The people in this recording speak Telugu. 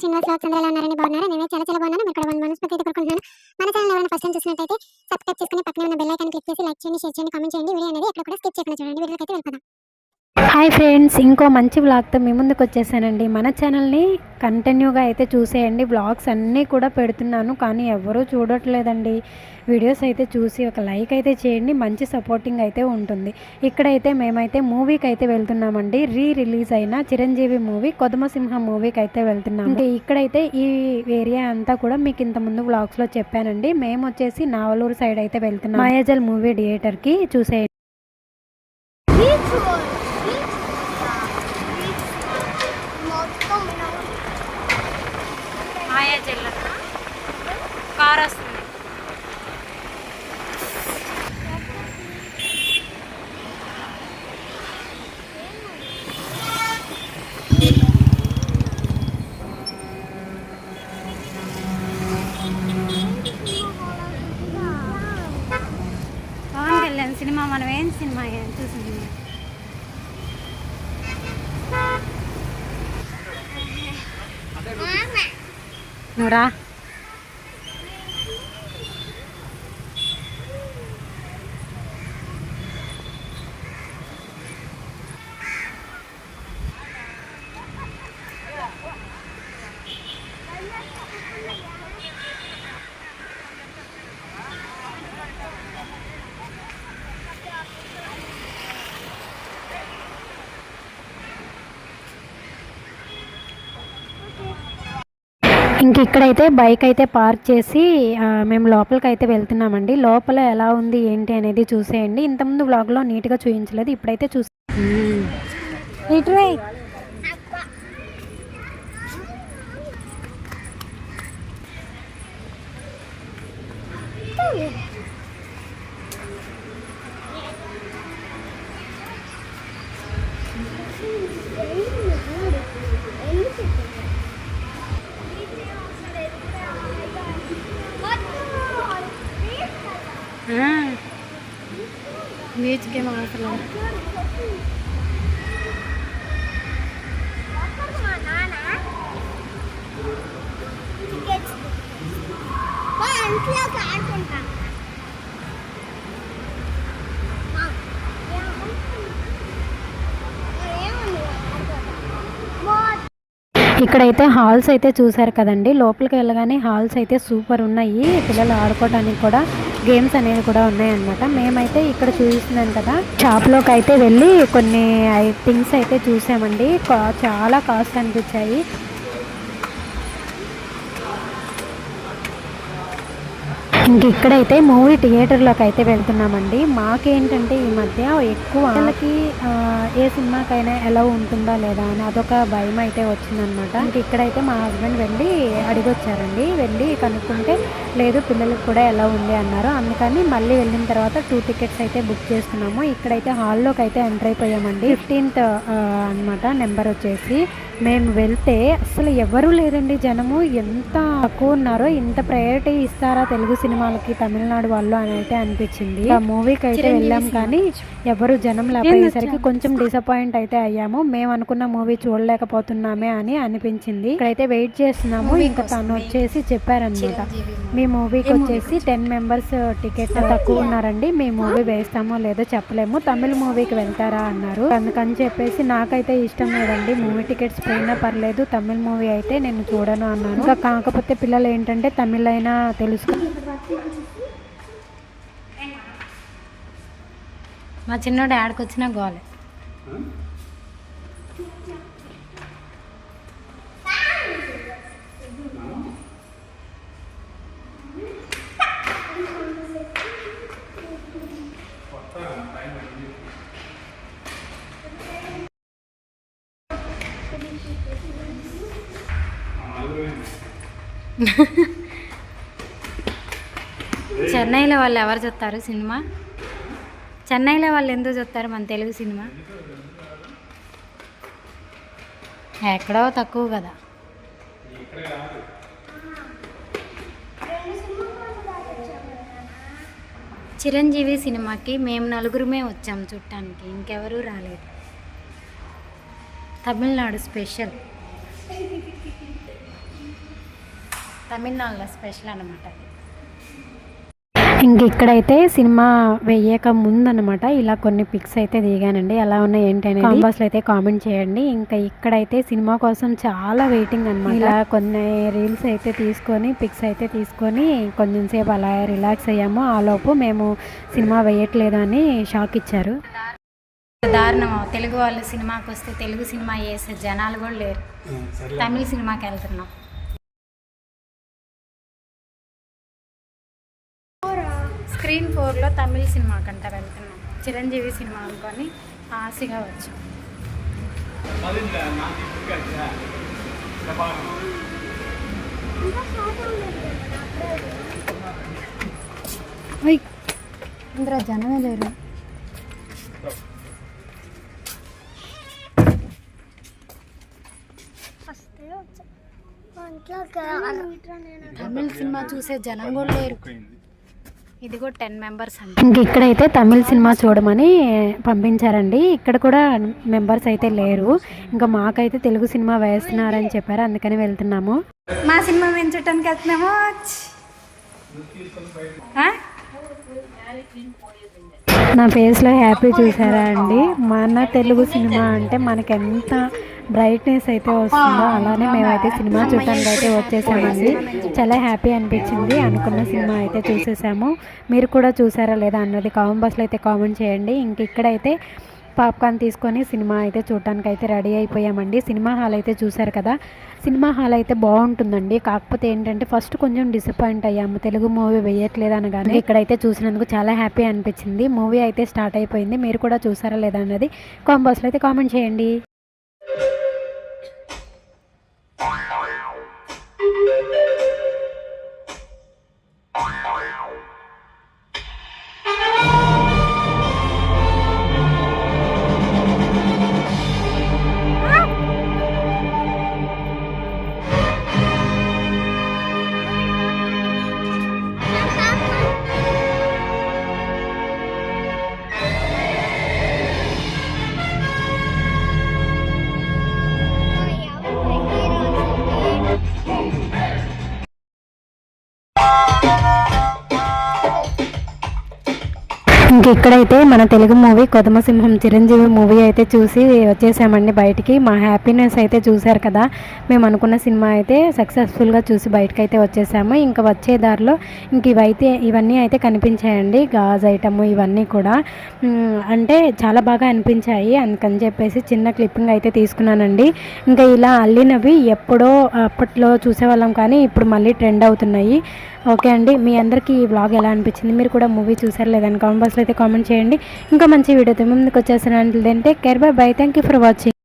శ్రీనివాస్ బ్లాగ్స్ అందరూ ఎలా ఉన్నారని బాగున్నారా? నేనే చాలా చాలా బాగున్నాను ఇక్కడ వన్ వనస్పతి అయితే కోరుకుంటున్నాను. మన ఛానల్ ఎవరైనా ఫస్ట్ టైం చూసినట్టయితే సబ్స్క్రైబ్ చేసుకుని పక్కనే ఉన్న బెల్ ఐకాన్ క్లిక్ చేసి లైక్ చేయండి షేర్ చేయండి కామెంట్ చేయండి. వీడియో అనేది ఎక్కడ కూడా స్కిప్ చేయకుండా చూడండి. వీడియోకి అయితే వెళ్ళిపోదాం. హాయ్ ఫ్రెండ్స్ ఇంకో మంచి వ్లాగ్తో మీ ముందుకు వచ్చేసానండి. మన ఛానల్ని కంటిన్యూగా అయితే చూసేయండి. వ్లాగ్స్ అన్నీ కూడా పెడుతున్నాను కానీ ఎవరూ చూడట్లేదండి. వీడియోస్ అయితే చూసి ఒక లైక్ అయితే చేయండి. మంచి సపోర్టింగ్ అయితే ఉంటుంది. ఇక్కడైతే మేమైతే మూవీకి అయితే వెళ్తున్నామండి. రీ రిలీజ్ అయిన చిరంజీవి మూవీ కొదమసింహ మూవీకి అయితే వెళ్తున్నాం ఇంకా ఇక్కడైతే ఈ ఏరియా అంతా కూడా మీకు ఇంతకుముందు ముందు వ్లాగ్స్లో చెప్పానండి. మేము వచ్చేసి నావలూరు సైడ్ అయితే వెళ్తున్నాం. మాయాజల్ మూవీ థియేటర్కి చూసేయండి మాయా జిల్లా కార్ వస్తుంది పవన్ కళ్యాణ్ సినిమా మనం ఏం సినిమా ఏం చూసింది నువ్వురా ఇంక ఇక్కడైతే బైక్ అయితే పార్క్ చేసి మేము లోపలికి అయితే వెళ్తున్నామండి. లోపల ఎలా ఉంది ఏంటి అనేది చూసేయండి. ఇంతకుముందు వ్లాగ్లో నీట్గా చూపించలేదు ఇప్పుడైతే చూసి 위에 두개 먹을래. 안 필요하게 안 된다. ఇక్కడైతే హాల్స్ అయితే చూసారు కదండి. లోపలికి వెళ్ళగానే హాల్స్ అయితే సూపర్ ఉన్నాయి. పిల్లలు ఆడుకోవడానికి కూడా గేమ్స్ అనేవి కూడా ఉన్నాయన్నమాట. మేమైతే ఇక్కడ చూస్తున్నాం కదా. షాప్లోకి అయితే వెళ్ళి కొన్ని థింగ్స్ అయితే చూసామండి. కా- చాలా కాస్ట్ అనిపించాయి. ఇంక ఇక్కడైతే మూవీ థియేటర్లోకి అయితే వెళ్తున్నామండి. మాకేంటంటే ఈ మధ్య ఎక్కువ వాళ్ళకి ఏ సినిమాకైనా ఎలా ఉంటుందా లేదా అని అదొక భయం అయితే వచ్చిందనమాట ఇంక ఇక్కడైతే మా హస్బెండ్ వెళ్ళి అడిగొచ్చారండి. వెళ్ళి కనుక్కుంటే లేదు పిల్లలకు కూడా ఎలా ఉంది అన్నారు. అందుకని మళ్ళీ వెళ్ళిన తర్వాత టూ టికెట్స్ అయితే బుక్ చేసుకున్నాము. ఇక్కడైతే హాల్లోకి అయితే ఎంటర్ అయిపోయామండి. ఫిఫ్టీన్త్ అనమాట నెంబర్ వచ్చేసి. మేము వెళ్తే అసలు ఎవరూ లేరండి జనము. ఎంత తక్కువ ఉన్నారో ఇంత ప్రయారిటీ ఇస్తారా తెలుగు సినిమా సినిమాలకి తమిళనాడు వాళ్ళు అని అయితే అనిపించింది. ఆ మూవీకి అయితే వెళ్ళాం కానీ ఎవరు జనం లేకపోయేసరికి కొంచెం డిసప్పాయింట్ అయితే అయ్యాము. మేము అనుకున్న మూవీ చూడలేకపోతున్నామే అని అనిపించింది. ఇక్కడైతే వెయిట్ చేస్తున్నాము. ఇంకా తను వచ్చేసి చెప్పారనమాట మీ మూవీకి వచ్చేసి టెన్ మెంబర్స్ టికెట్ తక్కువ ఉన్నారండి. మీ మూవీ వేస్తామో లేదో చెప్పలేము. తమిళ మూవీకి వెళ్తారా అన్నారు. అందుకని చెప్పేసి నాకైతే ఇష్టం లేదండి. మూవీ టికెట్స్ పోయినా పర్లేదు. తమిళ మూవీ అయితే నేను చూడను అన్నాను. ఇంకా కాకపోతే పిల్లలు ఏంటంటే తమిళ అయినా తెలుసు మా చిన్నోడు ఆడికి వచ్చిన గోలే. చెన్నైలో వాళ్ళు ఎవరు చూస్తారు సినిమా? చెన్నైలో వాళ్ళు ఎందుకు చూస్తారు మన తెలుగు సినిమా? ఎక్కడో తక్కువ కదా. చిరంజీవి సినిమాకి మేము నలుగురమే వచ్చాం చుట్టానికి ఇంకెవరూ రాలేదు. తమిళనాడు స్పెషల్. తమిళనాడులో స్పెషల్ అనమాట అది. ఇంక ఇక్కడైతే సినిమా వెయ్యక ముందు అనమాట ఇలా కొన్ని పిక్స్ అయితే దిగానండి. ఎలా ఉన్నాయి ఏంటి అనేది కాంబాస్ అయితే కామెంట్ చేయండి. ఇంకా ఇక్కడైతే సినిమా కోసం చాలా వెయిటింగ్ అనమాట ఇలా కొన్ని రీల్స్ అయితే తీసుకొని పిక్స్ అయితే తీసుకొని కొంచెం సేపు అలా రిలాక్స్ అయ్యాము. ఆ లోపు మేము సినిమా వేయట్లేదు అని షాక్ ఇచ్చారు. దారుణం. తెలుగు వాళ్ళు సినిమాకి వస్తే తెలుగు సినిమా వేసే జనాలు కూడా లేరు. తమిళ సినిమాకి వెళ్తున్నాం స్క్రీన్ ఫోర్లో తమిళ సినిమా కంట వెళ్తున్నాం. చిరంజీవి సినిమా అనుకొని ఆశగా వచ్చాం. ఇందులో జనమే లేరు. తమిళ సినిమా చూసే జనం కూడా లేరు. ఇది కూడా టెన్ మెంబర్స్ అండి. ఇంక ఇక్కడైతే తమిళ సినిమా చూడమని పంపించారండి. ఇక్కడ కూడా మెంబర్స్ అయితే లేరు. ఇంకా మాకైతే తెలుగు సినిమా వేస్తున్నారని చెప్పారు. అందుకని వెళ్తున్నాము. మా సినిమా మేము చూడటానికి వెళ్తున్నాము? నా ఫేస్లో హ్యాపీ చూసారా అండి? మన తెలుగు సినిమా అంటే మనకి ఎంత బ్రైట్నెస్ అయితే వస్తుందో అలానే మేమైతే సినిమా చూడటానికి అయితే వచ్చేసామండి. చాలా హ్యాపీ అనిపించింది. అనుకున్న సినిమా అయితే చూసేసాము. మీరు కూడా చూసారా లేదా అన్నది కామెంట్ బాక్స్లో అయితే కామెంట్ చేయండి. ఇంక ఇక్కడైతే పాప్కార్న్ తీసుకొని సినిమా అయితే చూడటానికి అయితే రెడీ అయిపోయామండి. సినిమా హాల్ అయితే చూసారు కదా. సినిమా హాల్ అయితే బాగుంటుందండి. కాకపోతే ఏంటంటే ఫస్ట్ కొంచెం డిసప్పాయింట్ అయ్యాము. తెలుగు మూవీ వేయట్లేదు అనగానే ఇక్కడైతే చూసినందుకు చాలా హ్యాపీ అనిపించింది. మూవీ అయితే స్టార్ట్ అయిపోయింది. మీరు కూడా చూసారా లేదా అన్నది కాంబాస్లో అయితే కామెంట్ చేయండి. ఇంక ఇక్కడైతే మన తెలుగు మూవీ కొదమసింహం చిరంజీవి మూవీ అయితే చూసి వచ్చేసామండి బయటికి. మా హ్యాపీనెస్ అయితే చూశారు కదా. మేము అనుకున్న సినిమా అయితే సక్సెస్ఫుల్గా చూసి బయటకు అయితే వచ్చేసాము. ఇంకా వచ్చే దారిలో ఇంక ఇవైతే ఇవన్నీ అయితే కనిపించాయండి. గాజ్ ఐటమ్ ఇవన్నీ కూడా. అంటే చాలా బాగా అనిపించాయి. అందుకని చెప్పేసి చిన్న క్లిప్పింగ్ అయితే తీసుకున్నానండి. ఇంకా ఇలా అల్లినవి ఎప్పుడో అప్పట్లో చూసేవాళ్ళం కానీ ఇప్పుడు మళ్ళీ ట్రెండ్ అవుతున్నాయి. ఓకే అండి. మీ అందరికీ ఈ వ్లాగ్ ఎలా అనిపించింది? మీరు కూడా మూవీ చూసారు లేదని కామెంట్ బాక్స్లో అయితే కామెంట్ చేయండి. ఇంకా మంచి వీడియోతో ముందుకు వచ్చేసాను అంటే care bye bye thank you for watching